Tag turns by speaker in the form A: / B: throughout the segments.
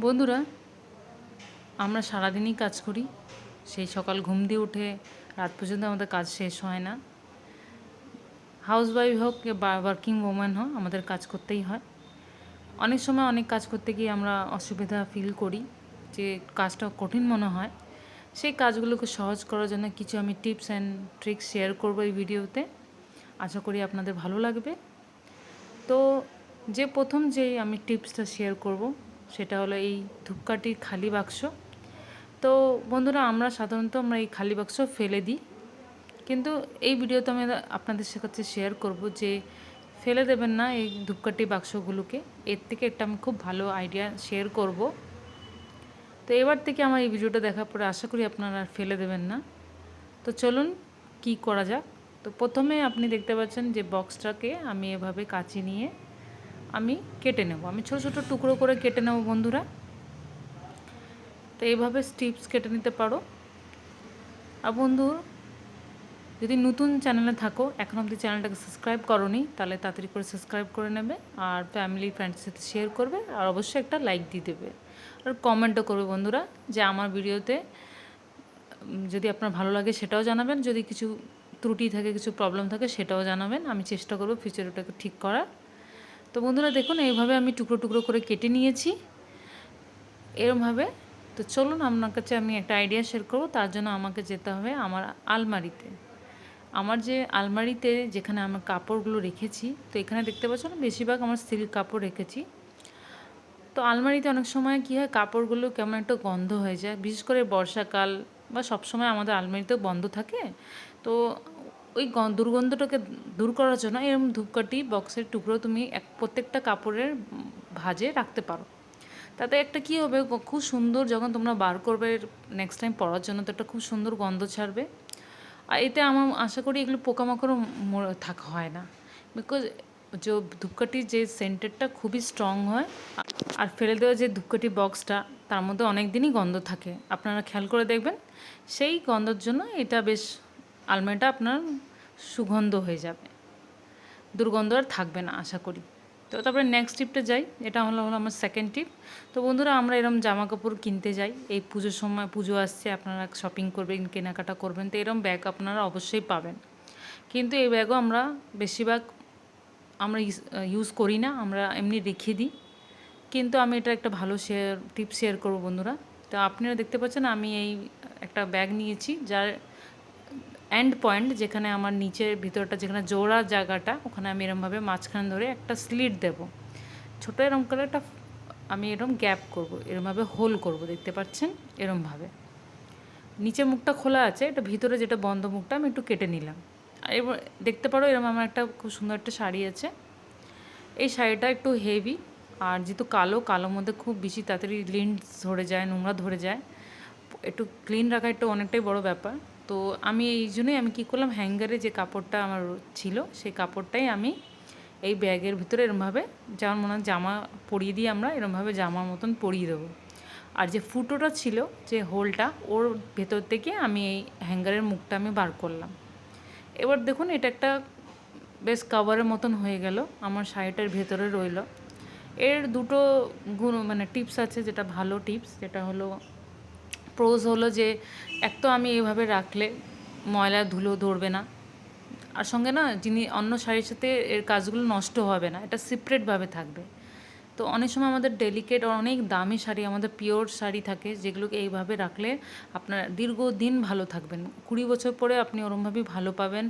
A: বন্ধুরা, আমরা সারাদিনই কাজ করি। সেই সকাল ঘুম দিয়ে উঠে রাত পর্যন্ত আমাদের কাজ শেষ হয় না। হাউস ওয়াইফ হোক বা ওয়ার্কিং ওম্যান হোক, আমাদের কাজ করতেই হয়। অনেক সময় অনেক কাজ করতে গিয়ে আমরা অসুবিধা ফিল করি যে কাজটা কঠিন মনে হয়। সেই কাজগুলোকে সহজ করার জন্য কিছু আমি টিপস অ্যান্ড ট্রিক্স শেয়ার করব এই ভিডিওতে আশা করি আপনাদের ভালো লাগবে। তো যে প্রথম যে আমি টিপসটা শেয়ার করব সেটা হলো এই ধূপকাঠির খালি বাক্স। তো বন্ধুরা, আমরা সাধারণত আমরা এই খালি বাক্স ফেলে দিই। কিন্তু এই ভিডিওতে আমি আপনাদের কাছে শেয়ার করব যে ফেলে দেবেন না এই ধূপকাঠি বাক্সগুলোকে। এর থেকে একটা আমি খুব ভালো আইডিয়া শেয়ার করব। তো এবার থেকে আমার এই ভিডিওটা দেখার পরে আশা করি আপনারা ফেলে দেবেন না। তো চলুন কি করা যাক। তো প্রথমে আপনি দেখতে পাচ্ছেন যে বক্সটাকে আমি এভাবে কাচি নিয়ে আমি কেটে নেব। আমি ছোটো ছোটো টুকরো করে কেটে নেব বন্ধুরা। তো এইভাবে স্টিপস কেটে নিতে পারো। আর বন্ধু, যদি নতুন চ্যানেলে থাকো, এখন অবধি চ্যানেলটাকে সাবস্ক্রাইব করনি, তাহলে তাড়াতাড়ি করে সাবস্ক্রাইব করে নেবে আর ফ্যামিলি ফ্রেন্ডসের সাথে শেয়ার করবে আর অবশ্যই একটা লাইক দিয়ে দেবে। আর কমেন্টও করবে বন্ধুরা যে আমার ভিডিওতে যদি আপনার ভালো লাগে সেটাও জানাবেন, যদি কিছু ত্রুটি থাকে, কিছু প্রবলেম থাকে সেটাও জানাবেন। আমি চেষ্টা করব ফিউচার ওটাকে ঠিক করার। তো বন্ধুরা দেখুন, এইভাবে আমি টুকরো টুকরো করে কেটে নিয়েছি। এরমভাবে। তো চলুন, আপনার কাছে আমি একটা আইডিয়া শেয়ার করব। তার জন্য আমাকে যেতে হবে আমার আলমারিতে। আমার যে আলমারিতে যেখানে আমার কাপড়গুলো রেখেছি, তো এখানে দেখতে পাচ্ছ না বেশিরভাগ আমার সিল্ক কাপড় রেখেছি। তো আলমারিতে অনেক সময় কী হয়, কাপড়গুলো কেমন একটা গন্ধ হয়ে যায়। বিশেষ করে বর্ষাকাল বা সবসময় আমাদের আলমারিতেও বন্ধ থাকে। তো ওই দুর্গন্ধটাকে দূর করার জন্য এরকম ধূপকাঠি বক্সের টুকরো তুমি এক প্রত্যেকটা কাপড়ের ভাজে রাখতে পারো। তাতে একটা কী হবে খুব সুন্দর যখন তোমরা বার করবে নেক্সট টাইম পরার জন্য, তো একটা খুব সুন্দর গন্ধ ছাড়বে। আর এতে আমার আশা করি এগুলো পোকামাকড়ও থাকা হয় না। বিকজ যে ধূপকাঠির যে সেন্টারটা খুবই স্ট্রং হয়, আর ফেলে দেওয়া যে ধূপকাঠি বক্সটা, তার মধ্যে অনেক দিনই গন্ধ থাকে। আপনারা খেয়াল করে দেখবেন, সেই গন্ধর জন্য এটা বেশ আলমারিটা আপনার সুগন্ধ হয়ে যাবে। দুর্গন্ধ আর থাকবে না, আশা করি। তো তারপরে নেক্সট টিপটা যাই, এটা হলো হলো আমার সেকেন্ড টিপ তো বন্ধুরা, আমরা এরকম জামা কাপড় কিনতে যাই, এই পুজোর সময় পুজো আসছে, আপনারা শপিং করবেন, কেনাকাটা করবেন, তো এরকম ব্যাগ আপনারা অবশ্যই পাবেন। কিন্তু এই ব্যাগও আমরা বেশিরভাগ আমরা ইউজ করি না, আমরা এমনি রেখে দিই। কিন্তু আমি এটা একটা ভালো শেয়ার টিপ শেয়ার করব বন্ধুরা। তো আপনারা দেখতে পাচ্ছেন, আমি এই একটা ব্যাগ নিয়েছি, যার এন্ড পয়েন্ট যেখানে আমার নিচের ভিতরটা, যেখানে জোড়া জায়গাটা, ওখানে আমি এরমভাবে মাঝখানে ধরে একটা স্লিট দেব। ছোটো এরম করে একটা আমি এরম গ্যাপ করব, এরমভাবে হোল করব, দেখতে পাচ্ছেন? এরমভাবে। নিচে মুখটা খোলা আছে, এটা ভিতরে যেটা বন্ধ মুখটা আমি একটু কেটে নিলাম। এবার দেখতে পারো এরম আমার একটা খুব সুন্দর একটা শাড়ি আছে। এই শাড়িটা একটু হেভি আর যেহেতু কালো, কালোর মধ্যে খুব বেশি তাড়াতাড়ি লিন্ট ধরে যায়, নোংরা ধরে যায়, একটু ক্লিন রাখা একটু অনেকটাই বড় ব্যাপার। তো আমি এই জন্যই আমি কী করলাম, হ্যাঙ্গারে যে কাপড়টা আমার ছিল, সেই কাপড়টাই আমি এই ব্যাগের ভিতরে এরমভাবে যেমন মনে হয় জামা পরিয়ে দিয়ে আমরা এরমভাবে জামার মতন পরিয়ে দেবো। আর যে ফুটোটা ছিল, যে হোলটা, ওর ভেতর থেকে আমি এই হ্যাঙ্গারের মুখটা আমি বার করলাম। এবার দেখুন, এটা একটা বেশ কাভারের মতন হয়ে গেল, আমার শাড়িটার ভেতরে রইল। এর দুটো গুণ মানে টিপস আছে, যেটা ভালো টিপস, যেটা হলো প্রোজ হলো যে এক তো আমি এভাবে রাখলে ময়লা ধুলো ধরবে না। আর সঙ্গে না যিনি অন্য শাড়ির সাথে এর কাজগুলো নষ্ট হবে না, এটা সিপারেটভাবে থাকবে। তো অনেক সময় আমাদের ডেলিকেট অনেক দামি শাড়ি, আমাদের পিওর শাড়ি থাকে যেগুলোকে এইভাবে রাখলে আপনার দীর্ঘদিন ভালো থাকবেন কুড়ি বছর পরে আপনি ওরমভাবেই ভালো পাবেন,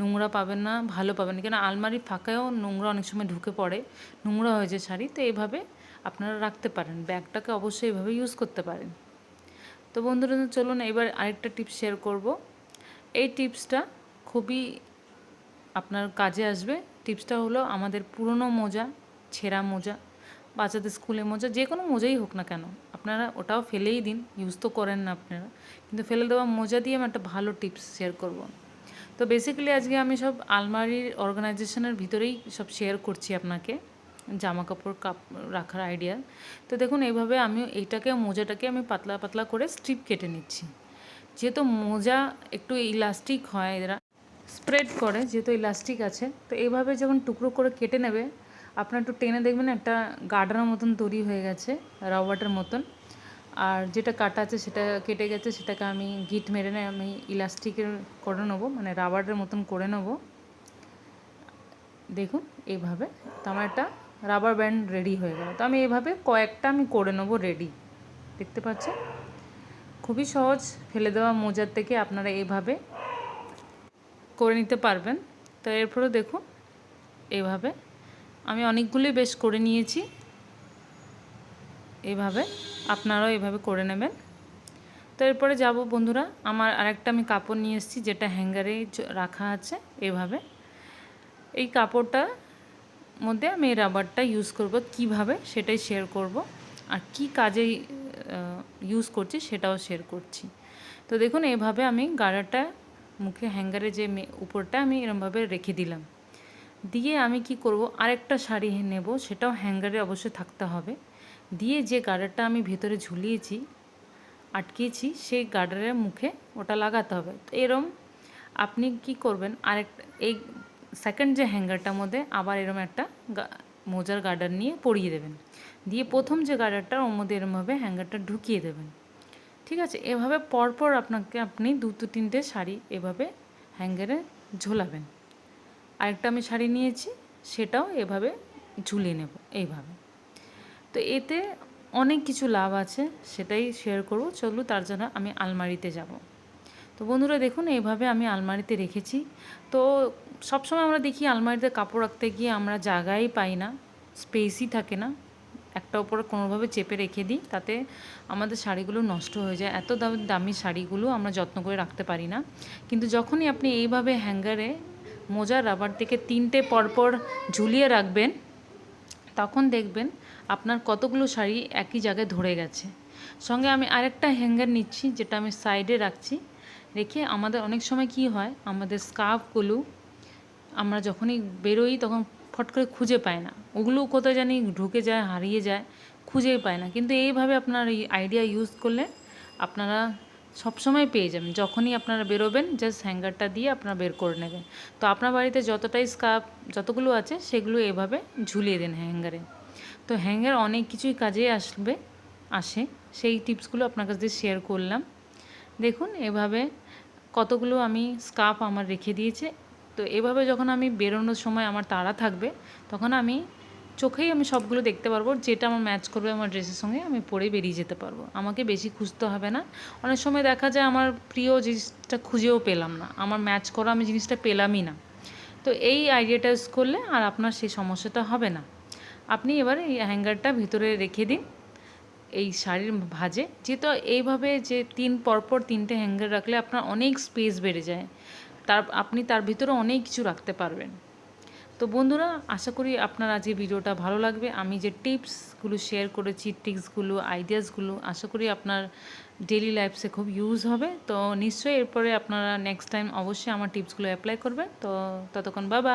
A: নোংরা পাবেন না, ভালো পাবেন কেন আলমারি ফাঁকায়ও নোংরা অনেক সময় ঢুকে পড়ে, নোংরা হয়ে যায় শাড়ি। তো এইভাবে আপনারা রাখতে পারেন, ব্যাগটাকে অবশ্যই এইভাবে ইউজ করতে পারেন। তো বন্ধুরা চলুন এবার আরেকটা টিপস শেয়ার করব। এই টিপসটা খুবই আপনার কাজে আসবে। টিপসটা হলো আমাদের পুরনো মোজা, ছেঁড়া মোজা, বাচ্চাদের স্কুলে মোজা, যে কোনো মোজাই হোক না কেন, আপনারা ওটাও ফেলেই দিন ইউজ তো করেন না আপনারা, কিন্তু ফেলে দেওয়া মোজা দিয়ে আমি একটা ভালো টিপস শেয়ার করব। তো বেসিক্যালি আজকে আমি সব আলমারির অর্গানাইজেশনের ভিতরেই সব শেয়ার করছি আপনাকে। জামা কাপড় কাপ, রাখার আইডিয়া তো দেখুন, এইভাবে আমি এইটাকে, মোজাটাকে আমি পাতলা পাতলা করে স্ট্রিপ কেটে নিচ্ছি। যেহেতু মোজা একটু ইলাস্টিক হয়, এরা স্প্রেড করে, যেহেতু ইলাস্টিক আছে, তো এইভাবে যখন টুকরো করে কেটে নেবে, আপনার একটু টেনে দেখবেন, একটা গার্ডারের মতন তৈরি হয়ে গেছে রবার্টের মতন। আর যেটা কাটা আছে, সেটা কেটে গেছে, সেটাকে আমি গিট মেরে নেয় আমি ইলাস্টিকের করে নেব মানে রাবারের মতন করে নেব। দেখুন, এইভাবে। তো আমার একটা রাবার ব্যান্ড রেডি হয়ে গেল। তো আমি এভাবে কয়েকটা আমি করে নেব রেডি দেখতে পাচ্ছেন? খুবই সহজ। ফেলে দেওয়া মোজার থেকে আপনারা এইভাবে করে নিতে পারবেন। তো এরপরেও দেখুন এইভাবে আমি অনেকগুলোই বেশ করে নিয়েছি। এভাবে আপনারাও এভাবে করে নেবেন। তো এরপরে যাব বন্ধুরা, আমার আরেকটা আমি কাপড় নিয়ে এসেছি, যেটা হ্যাঙ্গারে রাখা আছে, এভাবে। এই কাপড়টার মধ্যে আমি এই রাবারটা ইউজ করব, কীভাবে সেটাই শেয়ার করব আর কি কাজে ইউজ করছি সেটাও শেয়ার করছি। তো দেখুন, এভাবে আমি গাড়াটা, মুখে হ্যাঙ্গারে যে উপরটা আমি এরমভাবে রেখে দিলাম। দিয়ে আমি কি করব, আরেকটা শাড়ি নেব, সেটাও হ্যাঙ্গারে অবশ্যই থাকতে হবে। দিয়ে যে গার্ডারটা আমি ভেতরে ঝুলিয়েছি আটকিয়েছি সেই গার্ডারের মুখে ওটা লাগাতে হবে। তো এরম আপনি কি করবেন, আরেক, এই সেকেন্ড যে হ্যাঙ্গারটার মধ্যে আবার এরম একটা মোজার গার্ডার নিয়ে পরিয়ে দেবেন। দিয়ে প্রথম যে গার্ডারটা, ওর মধ্যে এরমভাবে হ্যাঙ্গারটা ঢুকিয়ে দেবেন। ঠিক আছে? এভাবে পরপর আপনাকে আপনি দুটো তিনটে শাড়ি এভাবে হ্যাঙ্গারে ঝোলাবেন। আরেকটা আমি শাড়ি নিয়েছি, সেটাও এভাবে ঝুলিয়ে নেব, এইভাবে। তো এতে অনেক কিছু লাভ আছে, সেটাই শেয়ার করব। চলো তার জন্য আমি আলমারিতে যাব। তো বন্ধুরা দেখুন, এইভাবে আমি আলমারিতে রেখেছি। তো সবসময় আমরা দেখি আলমারিতে কাপড় রাখতে গিয়ে আমরা জায়গাই পাই না, স্পেসই থাকে না। একটা ওপর কোনোভাবে চেপে রেখে দিই, তাতে আমাদের শাড়িগুলো নষ্ট হয়ে যায়। এত দামি দামি শাড়িগুলো আমরা যত্ন করে রাখতে পারি না। কিন্তু যখনই আপনি এইভাবে হ্যাঙ্গারে মোজা রাবার থেকে তিনটে পরপর ঝুলিয়ে রাখবেন, তখন দেখবেন আপনার কতগুলো শাড়ি একই জায়গায় ধরে গেছে। সঙ্গে আমি আরেকটা হ্যাঙ্গার নিচ্ছি, যেটা আমি সাইডে রাখছি। রেখে আমাদের অনেক সময় কি হয়, আমাদের স্কার্ফগুলো আমরা যখনই বেরোই তখন ফট করে খুঁজে পায় না। ওগুলো কোথায় জানি ঢুকে যায়, হারিয়ে যায়, খুঁজে পায় না। কিন্তু এইভাবে আপনার এই আইডিয়া ইউজ করলে আপনারা সবসময় পেয়ে যাবেন। যখনই আপনারা বেরোবেন জাস্ট হ্যাঙ্গারটা দিয়ে আপনারা বের করে নেবেন। তো আপনার বাড়িতে যতটাই স্কার্ফ যতগুলো আছে, সেগুলো এভাবে ঝুলিয়ে দেন হ্যাঙ্গারে তো হ্যাঙ্গার অনেক কিছুই কাজে আসবে, আসে। সেই টিপসগুলো আপনার কাছে শেয়ার করলাম। দেখুন, এভাবে কতগুলো আমি স্কার্ফ আমার রেখে দিয়েছে। তো এভাবে যখন আমি বেরোনোর সময় আমার তাড়া থাকবে, তখন আমি চোখেই আমি সবগুলো দেখতে পারব, যেটা আমার ম্যাচ করবে আমার ড্রেসের সঙ্গে, আমি পরে বেরিয়ে যেতে পারব। আমাকে বেশি খুঁজতে হবে না। অনেক সময় দেখা যায় আমার প্রিয় জিনিসটা খুঁজেও পেলাম না। আমার ম্যাচ করা আমি জিনিসটা পেলামই না। তো এই আইডিয়াটা ইউজ করলে আর আপনার সেই সমস্যাটা হবে না। আপনি এবার এই হ্যাঙ্গারটা ভিতরে রেখে দিন। এই শাড়ির ভাজে, যেহেতু এইভাবে যে তিন পরপর তিনটে হ্যাঙ্গার রাখলে আপনার অনেক স্পেস বেড়ে যায়। তার, আপনি তার ভিতরে অনেক কিছু রাখতে পারবেন। তো বন্ধুরা, আশা করি আপনার আজকে ভিডিওটা ভালো লাগবে। আমি যে টিপসগুলো শেয়ার করেছি টিপসগুলো আইডিয়াসগুলো আশা করি আপনার ডেলি লাইফসে খুব ইউজ হবে। তো নিশ্চয়ই এরপরে আপনারা নেক্সট টাইম অবশ্যই আমার টিপসগুলো অ্যাপ্লাই করবেন। তো ততক্ষণ বাবা